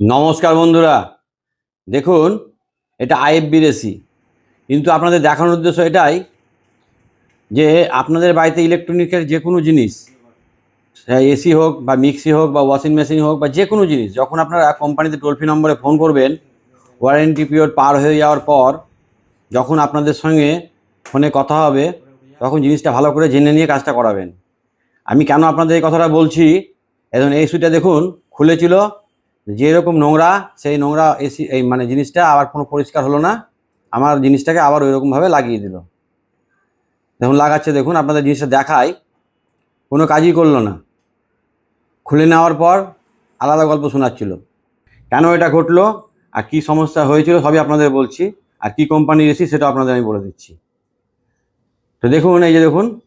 নমস্কার বন্ধুরা। দেখুন, এটা আইএফবি রেসি। কিন্তু আপনাদের দেখানোর উদ্দেশ্য এটাই যে আপনাদের বাড়িতে ইলেকট্রনিকের যে কোনো জিনিস এসি হোক বা মিক্সি হোক বা ওয়াশিং মেশিন হোক বা যে কোনো জিনিস, যখন আপনারা কোম্পানিতে টোল ফ্রি নম্বরে ফোন করবেন, ওয়ারেন্টি পিরিয়ড পার হয়ে যাওয়ার পর যখন আপনাদের সঙ্গে ফোনে কথা হবে, তখন জিনিসটা ভালো করে জেনে নিয়ে কাজটা করাবেন। আমি কেন আপনাদের এই কথাটা বলছি? এখন এই সুইটা দেখুন, খুলেছিল যেরকম নোংরা, সেই নোংরা এসি এই মানে জিনিসটা আবার কোনো পরিষ্কার হলো না। আমার জিনিসটাকে আবার ওই রকমভাবে লাগিয়ে দিল। দেখুন, লাগাচ্ছে, দেখুন, আপনাদের জিনিসটা দেখায় কোনো কাজই করল না। খুলে নেওয়ার পর আলাদা গল্প শোনাচ্ছিল। কেন এটা ঘটলো? আর কি সমস্যা হয়েছিল? সবই আপনাদের বলছি। আর কি কোম্পানির এসি সেটা আপনাদের আমি বলে দিচ্ছি। তো দেখুন, এই যে দেখুন,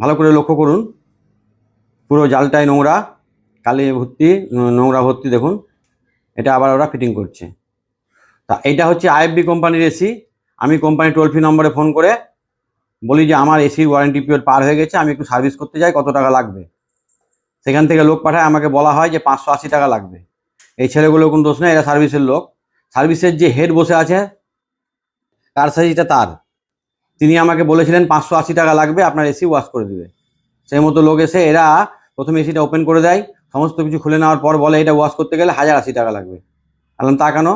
ভালো করে লক্ষ্য করুন। পুরো জালটাই নোংরা। কালি ভর্তি, নোংরা ভর্তি, দেখুন। এটা আবার ওরা ফিটিং করছে। তা এটা হচ্ছে আইএফবি কোম্পানির এসি আমি কোম্পানি টোল ফ্রি নম্বরে ফোন করে বলি যে, আমার এসির ওয়ারেন্টি পিরিয়ড পার হয়ে গেছে, আমি একটু সার্ভিস করতে যাই কত টাকা লাগবে? সেখান থেকে লোক পাঠায়, আমাকে বলা হয় যে, পাঁচশো আশি টাকা লাগবে। এই ছেলেগুলো কোনো দোষ নেই, এরা সার্ভিসের লোক। সার্ভিসের যে হেড বসে আছে কার সাইজটা তার। তিনি আমাকে বলেছিলেন, পাঁচশো আশি টাকা লাগবে, আপনার এসি ওয়াশ করে দেবে। সেই মতো লোক এসে এরা প্রথমে এসিটা ওপেন করে দেয়। সমস্ত কিছু খুলে নেওয়ার পর বলে এটা ওয়াশ করতে গেলে হাজার আশি টাকা লাগবে। বললাম তা কেন?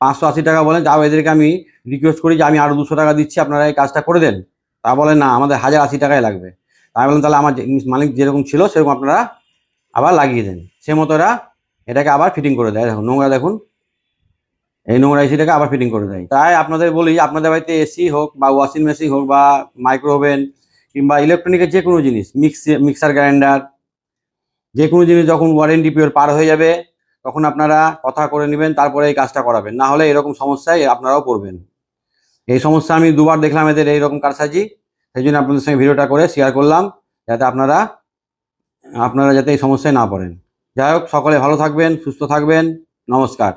পাঁচশো আশি টাকা বলেন তাও এদেরকে আমি রিকোয়েস্ট করি যে আমি আরও দুশো টাকা দিচ্ছি, আপনারা এই কাজটা করে দেন। তা বলে, না, আমাদের হাজার আশি টাকাই লাগবে। তাই বললাম, তাহলে আমার মালিক যেরকম ছিল, সেরকম আপনারা আবার লাগিয়ে দেন। সে মতো এরা এটাকে আবার ফিটিং করে দেয়। দেখুন, নোংরা দেখুন। এই নোংরা এসিটাকে আবার ফিটিং করে দেয়। তাই আপনাদের বলি, আপনাদের বাড়িতে এসি হোক বা ওয়াশিং মেশিন হোক বা মাইক্রোওভেন কিংবা ইলেকট্রনিকের যে কোনো জিনিস মিক্সি মিক্সার গ্রাইন্ডার যে কোনো জিনিস যখন ওয়ারেন্টি পিরিয়ড পার হয়ে যাবে, তখন আপনারা কথা করে নেবেন, তারপরে এই কাজটা করাবেন। না হলে এরকম সমস্যায় আপনারাও পড়বেন। এই সমস্যা আমি দুবার দেখলাম এদের এইরকম কারসাজি, সেই জন্য আপনাদের সঙ্গে ভিডিওটা করে শেয়ার করলাম, যাতে আপনারা আপনারা যাতে এই সমস্যায় না পড়েন। যাই হোক, সকলে ভালো থাকবেন, সুস্থ থাকবেন। নমস্কার।